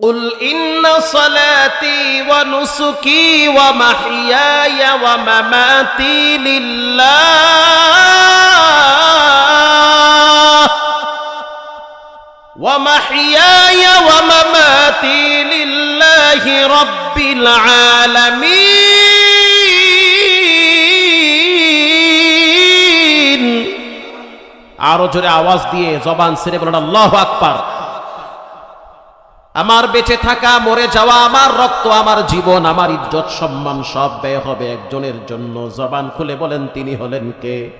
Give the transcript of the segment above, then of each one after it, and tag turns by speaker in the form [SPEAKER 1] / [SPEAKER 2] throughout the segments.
[SPEAKER 1] قل إن صلاتي ونسكي ومحياي ومماتي لله ومحياي ومماتي لله رب العالمين আরো জোরে আওয়াজ দিয়ে জবান ছেড়ে বলেন আল্লাহ আকবার আমার বেঁচে থাকা, মরে যাওয়া, আমার রক্ত, আমার জীবন, আমার ইজ্জত, সম্মান সব ব্যয় হবে একজনের জন্য। জবান খুলে বলেন, তিনি হলেন কে?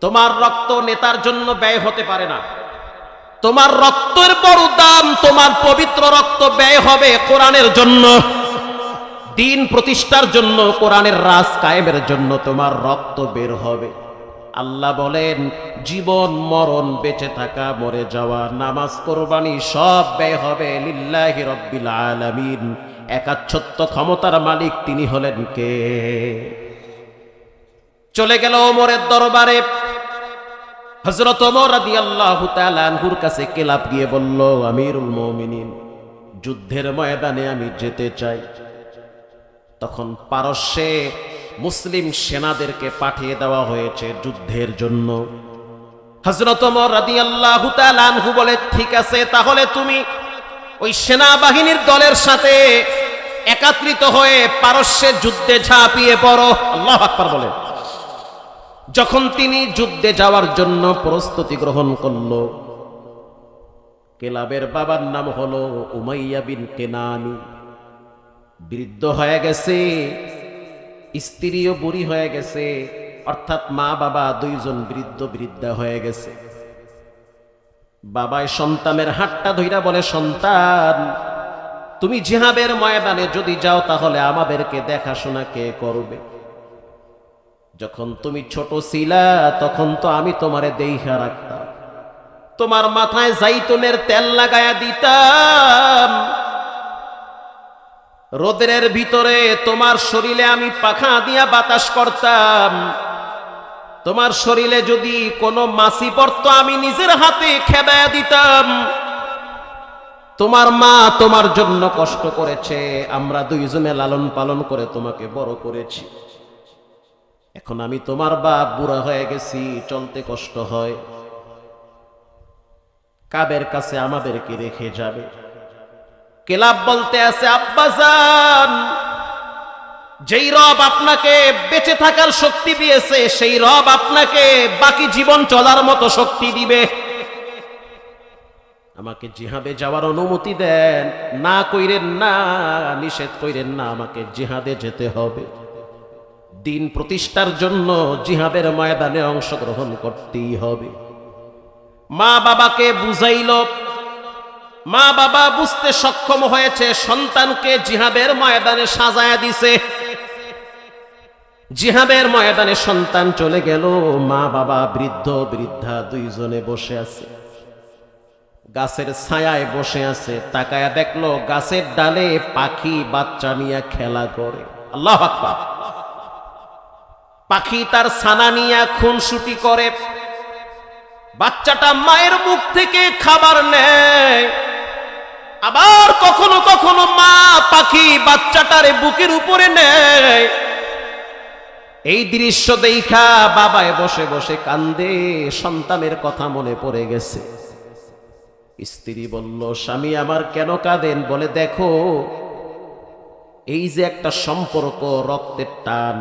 [SPEAKER 1] তোমার রক্ত নেতার জন্য ব্যয় হতে পারে না। তোমার রক্তের বড় দাম, তোমার পবিত্র রক্ত ব্যয় হবে কোরআনের জন্য। দিন প্রতিষ্ঠার জন্য, কোরআনের রাজ কায়েমের জন্য তোমার রক্ত বের হবে। আল্লাহ বলেন, জীবন, মরণ, বেঁচে থাকা, মরে যাওয়া, নামাজ, কোরবানি, সব ব্যয় হবে লিল্লাহি রব্বিল আলামিন। একাচ্ছত্ব ক্ষমতার মালিক তিনি হলেন কে? চলে গেল ওমরের দরবারে। হজরত ওমর রাদিয়াল্লাহু তাআলা আনহুর কাছে কেলাপ গিয়ে বলল, আমিরুল মুমিনিন, যুদ্ধের ময়দানে আমি যেতে চাই। তখন পারস্যে মুসলিম সেনাদেরকে পাঠিয়ে দেওয়া হয়েছে যুদ্ধের জন্য। বলে, ঠিক আছে, তাহলে তুমি ওই সেনাবাহিনীর দলের সাথে একাত্রিত হয়ে পারস্যের যুদ্ধে ঝাঁপিয়ে পড়ো। আল্লাহ আকবার বলেন যখন তিনি যুদ্ধে যাওয়ার জন্য প্রস্তুতি গ্রহণ করল, কেলাবের বাবার নাম হলো উমাইয়া বিন কেনানি। বৃদ্ধ হয়ে গেছে। স্ত্রীও বুড়ি হয়ে গেছে, অর্থাৎ মা বাবা দুইজন বৃদ্ধ বৃদ্ধা হয়ে গেছে। বাবায় সন্তানের হাতটা ধইরা বলে, সন্তান, তুমি জিহাবের ময়দানে যদি যাও তাহলে আমাদেরকে দেখাশোনা কে করবে? যখন তুমি ছোট ছিলা, তখন তো আমি তোমারে দেইখা রাখতাম। তোমার মাথায় জাইতুনের তেল লাগায়া দিতাম। রোদের ভিতরে তোমার শরীরে আমি পাখা দিয়া বাতাস করতাম। তোমার শরীরে যদি কোনো মাসি পড়তো, আমি নিজের হাতে খেদায়া দিতাম। তোমার মা তোমার জন্য কষ্ট করেছে, আমরা দুইজনে লালন পালন করে তোমাকে বড় করেছি। এখন আমি তোমার বাপ বুড়া হয়ে গেছি, চলতে কষ্ট হয়। কাবের কাছে আমাদেরকে রেখে যাবে। কেলাব বলতে আছে আব্বাজান যেই রব আপনাকে বেঁচে থাকার শক্তি দিয়েছে, সেই রব আপনাকে বাকি জীবন চলার মতো শক্তি দিবে। আমাকে জিহাদে যাওয়ার অনুমতি দেন, না কইরেন না, নিষেধ কইরেন না, আমাকে জিহাদে যেতে হবে। দিন প্রতিষ্ঠার জন্য জিহাদের ময়দানে অংশগ্রহণ করতেই হবে। মা বাবাকে বুঝাইল মা বাবা বুঝতে সক্ষম হয়েছে, সন্তানকে জিহাদের ময়দানে সাজায়া দিছে। জিহাদের ময়দানে সন্তান চলে গেল, মা বাবা বৃদ্ধ, বৃদ্ধা দুইজনে বসে আছে। গাছের ছায়ায় বসে আছে, তাকায়া দেখল গাছের ডালে পাখি বাচ্চা নিয়ে খেলা করে। আল্লাহ পাখি তার ছানা নিয়ে খুনসুটি করে। বাচ্চাটা মায়ের মুখ থেকে খাবার নেয়। আবার কখনো কখনো মা পাখি বাচ্চাটারে বুকের উপরে নেয়। এই দৃশ্য দেখা বাবায় বসে বসে কান্দে, সন্তানের কথা মনে পড়ে গেছে। স্ত্রী বলল, স্বামী আমার কেন কাঁদেন? বলে, দেখো, এই যে একটা সম্পর্ক, রক্তের টান,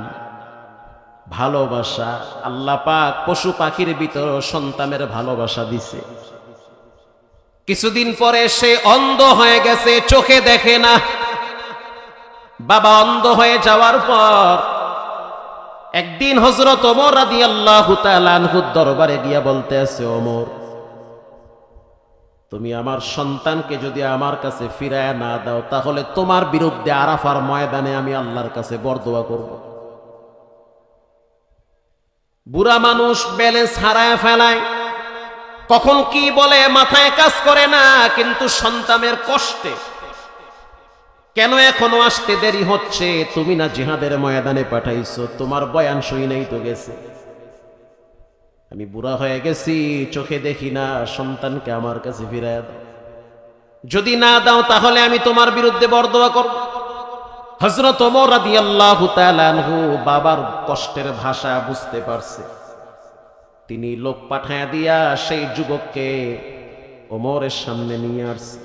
[SPEAKER 1] ভালোবাসা আল্লাহ পাক পশু পাখির ভিতর সন্তানের ভালোবাসা দিছে। কিছুদিন পরে সে অন্ধ হয়ে গেছে, চোখে দেখে না। বাবা অন্ধ হয়ে যাওয়ার পর একদিন হজরত ওমর রাদি আল্লাহ দরবারে গিয়া বলতে আছে, ওমর, তুমি আমার সন্তানকে যদি আমার কাছে ফিরায় না দাও, তাহলে তোমার বিরুদ্ধে আরাফার ময়দানে আমি আল্লাহর কাছে বরদোয়া করব। বুড়া মানুষ ব্যালেন্স হারায় ফেলায়। কখন কি বলে মাথায় কাজ করে না, কিন্তু সন্তানের কষ্টে। কেন এখনও আসতে দেরি হচ্ছে? তুমি না জিহাদের ময়দানে পাঠাইছো, তোমার বয়ান সই নাই তো গেছে। আমি বুড়া হয়ে গেছি, চোখে দেখি না, সন্তানকে আমার কাছে ফিরায় দাও। যদি না দাও, তাহলে আমি তোমার বিরুদ্ধে বরদোয়া করব। হজরত ওমর রাদিয়াল্লাহু তাআলা আনহু বাবার কষ্টের ভাষা বুঝতে পারছে। তিনি লোক পাঠায় দিয়া সেই যুবককে ওমরের সামনে নিয়ে আসছে।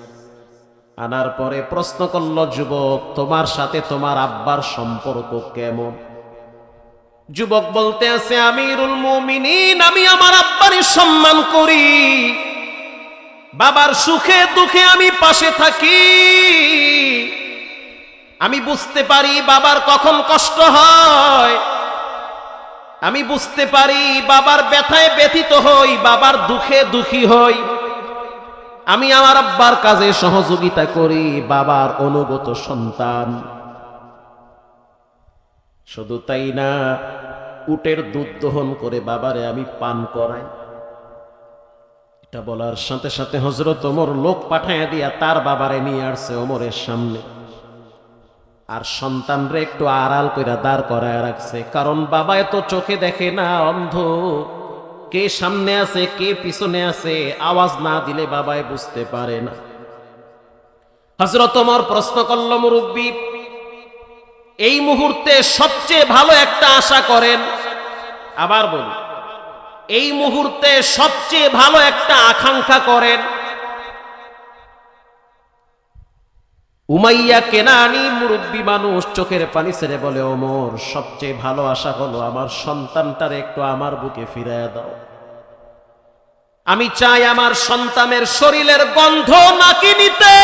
[SPEAKER 1] আনার পরে প্রশ্ন করল, যুবক, তোমার সাথে তোমার আব্বার সম্পর্ক কেমন? যুবক বলতে আছে, আমিরুল মুমিনিন, আমি আমার আব্বারই সম্মান করি। বাবার সুখে দুঃখে আমি পাশে থাকি। আমি বুঝতে পারি বাবার কখন কষ্ট হয়। আমি বুঝতে পারি বাবার ব্যথায় ব্যথিত হই, বাবার দুঃখে দুঃখী হই। আমি আমার আব্বার কাজে সহযোগিতা করি, বাবার অনুগত সন্তান। শুধু তাই না, উটের দুধ দহন করে বাবারে আমি পান করাই। এটা বলার সাথে সাথে হজরত ওমর লোক পাঠাইয়া দিয়া তার বাবারে নিয়ে আসছে ওমরের সামনে। আর সন্তানরে একটু আড়াল কইরা দাঁড় করায় রাখছে। কারণ বাবা তো চোখে দেখে না, অন্ধ। কে সামনে আছে, কে পিছনে আছে, আওয়াজ না দিলে বাবায় বুঝতে পারে না। হজরত প্রশ্ন করল, মুরব্বী, এই মুহূর্তে সবচেয়ে ভালো একটা আশা করেন? আবার বলি, এই মুহূর্তে সবচেয়ে ভালো একটা আকাঙ্ক্ষা করেন? উমাইয়া কেনানি মুরব্বী মানুষ চোখের পানি ছেড়ে বলে, ওমর, সবচেয়ে ভালো আশা হলো আমার সন্তানটার একটু আমার বুকে ফিরাইয়া দাও। আমি চাই আমার সন্তানের শরীরের গন্ধ নাকি নিতে।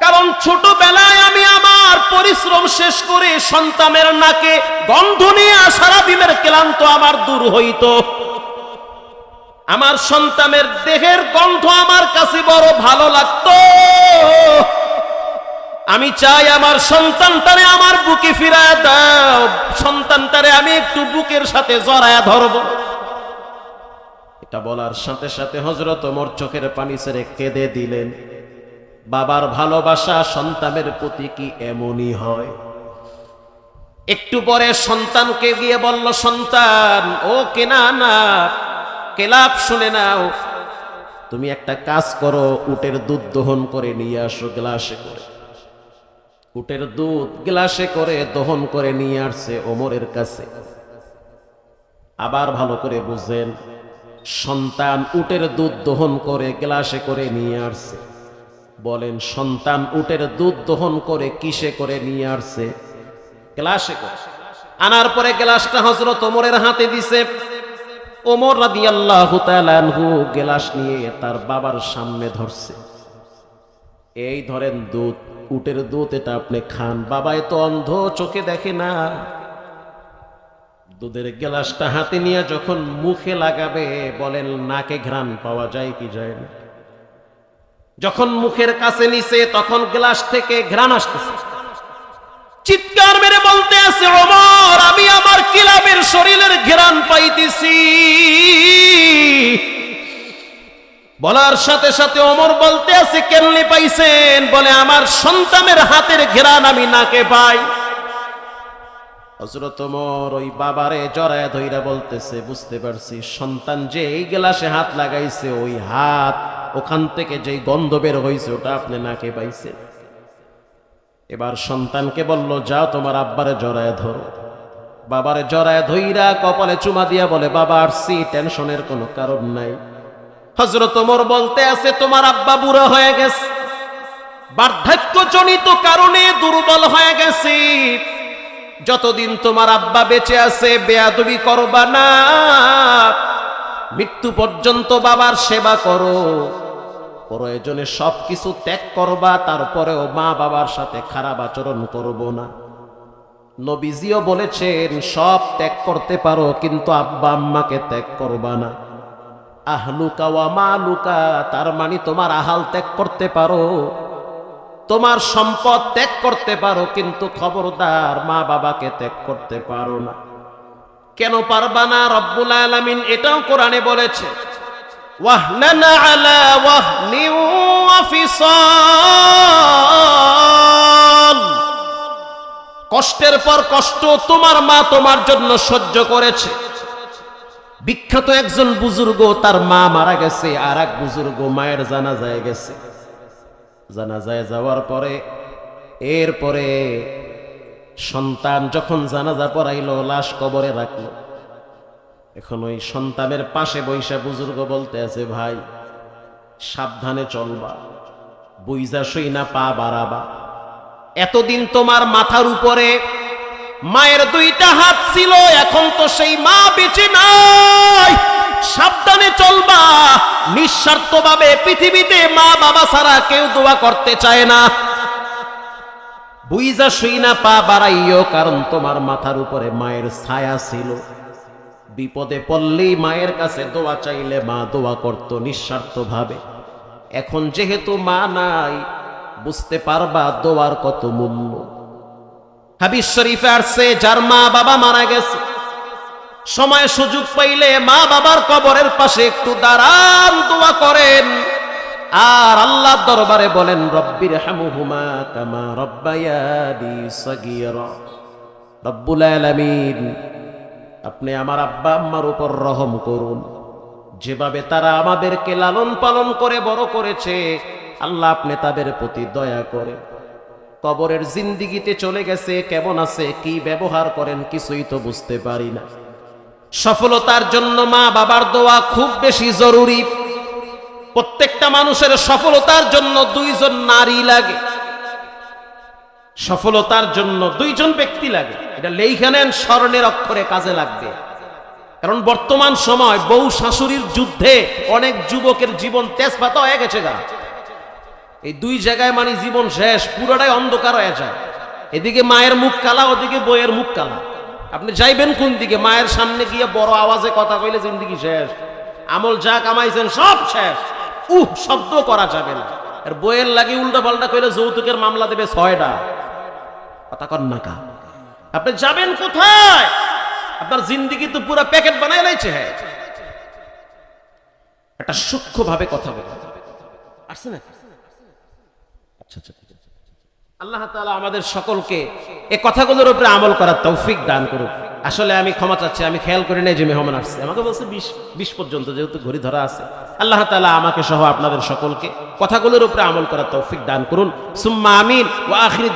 [SPEAKER 1] কারণ ছোটবেলায় আমি আমার পরিশ্রম শেষ করে সন্তানের নাকে গন্ধ নিয়ে সারা দিনের ক্লান্ত আমার দূর হইত। আমার সন্তানের দেহের গন্ধ আমার কাছে বড় ভালো লাগতো। আমি চাই আমার সন্তানটারে আমার বুকে ফিরায় দাও। সন্তানটারে আমি একটু বুকের সাথে জড়ায় ধরব। এটা বলার সাথে সাথে হজরত ওমর চোখের পানি ছেড়ে কেঁদে দিলেন। বাবার ভালোবাসা সন্তানের প্রতি কি এমনই হয়? একটু পরে সন্তানকে গিয়ে বলল, সন্তান, ও কেনা না কেলাপ শুনে নাও। তুমি একটা কাজ করো, উটের দুধ দহন করে নিয়ে আসো গ্লাসে করে। উটের দুধ গ্লাসে করে দহন করে নিয়ে আসছে ওমরের কাছে। আবার ভালো করে বুঝেন, সন্তান উটের দুধ দহন করে গ্লাসে করে নিয়ে আসছে। বলেন, সন্তান উটের দুধ দহন করে কিসে করে নিয়ে আসছে? গ্লাসে করে। আনার পরে গ্লাসটা হজরত ওমরের হাতে দিছে। ওমর রাদি আল্লাহ গ্লাস নিয়ে তার বাবার সামনে ধরছে। এই ধরেন দুধ, উটের দুধ এটা আপনি খান, বাবাই তো অন্ধ, চোখে দেখে না। দুধের গ্লাসটা হাতে নিয়ে যখন মুখে লাগাবে, বলেন, নাকে ঘ্রাণ পাওয়া যায় কি যায় না? যখন মুখের কাছে নিছে, তখন গ্লাস থেকে ঘ্রাণ আসতেছে। চিৎকার মেরে বলতে আছে, ওমর, আমি আমার কিলাবের শরীরের ঘেরান পাইতেছি। বলার সাথে সাথে অমর বলতে আছে, কেমনে পাইছেন? বলে, আমার সন্তানের হাতের ঘেরান আমি নাকে পাই। হজরত ওই বাবারে জড়ায় ধইরা বলতেছে, বুঝতে পারছি, সন্তান যে এই গ্লাসে হাত লাগাইছে, ওই হাত ওখান থেকে যেই গন্ধ বের হয়েছে ওটা আপনি নাকে পাইছে এবার সন্তানকে বলল, যাও তোমার আব্বারে জড়ায় ধরো। বাবারে জড়ায় ধইরা কপালে চুমা দিয়া বলে, বাবা আসছি টেনশনের কোনো কারণ নাই। হজরত ওমর বলতে আছে, তোমার আব্বা বুড়া হয়ে গেছে। বার্ধক্যজনিত কারণে দুর্বল হয়ে গেছে। যতদিন তোমার আব্বা বেঁচে আছে, বেয়াদবি করবা না। মৃত্যু পর্যন্ত বাবার সেবা করো। প্রয়োজনে সব কিছু ত্যাগ করবা, তারপরেও মা বাবার সাথে খারাপ আচরণ করব না। নবীজিও বলেছেন, সব ত্যাগ করতে পারো, কিন্তু আব্বা আম্মাকে ত্যাগ করবা না। আহলুকা ওয়া মালুকা, তার মানে তোমার আহাল ত্যাগ করতে পারো। তোমার সম্পদ ত্যাগ করতে পারো, কিন্তু খবরদার মা বাবাকে ত্যাগ করতে পারো না। কেন পারবা না? রব্বুল আলামিন এটাও কোরআনে বলেছে। আলা ওয়াহনি ওয়া ফিসাল। কষ্টের পর কষ্ট তোমার মা তোমার জন্য সহ্য করেছে। বিখ্যাত একজন বুজুর্গ তার মা মারা গেছে আর এক বুজুর্গ মায়ের জানা যায় গেছে। জানা যায় যাওয়ার পরে, এরপরে সন্তান যখন জানাজা পড়াইল, লাশ কবরে রাখল। এখন ওই সন্তানের পাশে বৈশা বুজুর্গ বলতে আছে, ভাই, সাবধানে চলবা। বুইজা সই না, পা বাড়াবা। এতদিন তোমার মাথার উপরে মায়ের দুইটা হাত ছিল, এখন তো সেই মা বেঁচে নাই। সাবধানে চলবা। নিঃস্বার্থভাবে পৃথিবীতে মা বাবা ছাড়া কেউ দোয়া করতে চায় না। বুইজা শুই না, পা বাড়াইও, কারণ তোমার মাথার উপরে মায়ের ছায়া ছিল। বিপদে পড়লেই মায়ের কাছে দোয়া চাইলে মা দোয়া করত নিঃস্বার্থ ভাবে এখন যেহেতু মা নাই, বুঝতে পারবা দোয়ার কত মূল্য। হাবিজ শরীফে আসছে, যার মা বাবা মারা গেছে। সময় সুযোগ পাইলে মা বাবার কবরের পাশে একটু দাঁড়ান, দোয়া করেন। আর আল্লাহ দরবারে বলেন রব্বির হামুহুমা কামা রব্বায়ানি সগীরা। রব্বুল আলামিন আপনি আমার আব্বা আম্মার উপর রহম করুন। যেভাবে তারা আমাদেরকে লালন পালন করে বড় করেছে, আল্লাহ আপনি তাদের প্রতি দয়া করে। কবরের জিন্দিগিতে চলে গেছে, কেমন আছে, কি ব্যবহার করেন কিছুই তো বুঝতে পারি না। সফলতার জন্য মা বাবার দোয়া খুব বেশি জরুরি। প্রত্যেকটা মানুষের সফলতার জন্য দুইজন নারী লাগে। সফলতার জন্য দুইজন ব্যক্তি লাগে। এটা লেখা নেন স্মরণের অক্ষরে কাজে লাগবে। কারণ বর্তমান সময় বউ শাশুড়ির যুদ্ধে অনেক যুবকের জীবন তেজপাতা হয়ে গেছে গা। এই দুই জায়গায় মানে জীবন শেষ, পুরোটাই অন্ধকার হয়ে যায়। এদিকে মায়ের মুখ কালা, ওদিকে বইয়ের মুখ কালা। আপনি যাইবেন কোন দিকে? মায়ের সামনে গিয়ে বড় আওয়াজে কথা কইলে জিন্দিগি শেষ। আমল যা কামাইছেন সব শেষ। উহ শব্দ করা যাবে না। আর বইয়ের লাগে উল্টা পাল্টা কইলে যৌতুকের মামলা দেবে ছয়টা। আপনি যাবেন কোথায়? আপনার জিন্দিগি তো পুরো প্যাকেট বানাই লাইছে কথা বলে আসছে না আচ্ছা আচ্ছা আচ্ছা। আল্লাহ তাআলা আমাদের সকলকে এই কথাগুলোর উপরে আমল করার তৌফিক দান করুক। আসলে আমি ক্ষমা চাচ্ছি, আমি খেয়াল করি নাই যে মেহমান আসছে। আমাকে বলছে বিশ বিশ পর্যন্ত যেহেতু ঘড়ি ধরা আছে। আল্লাহ তাআলা আমাকে সহ আপনাদের সকলকে কথাগুলোর উপরে আমল করার তৌফিক দান করুন। সুম্মা আমিন, ওয়া আখিরি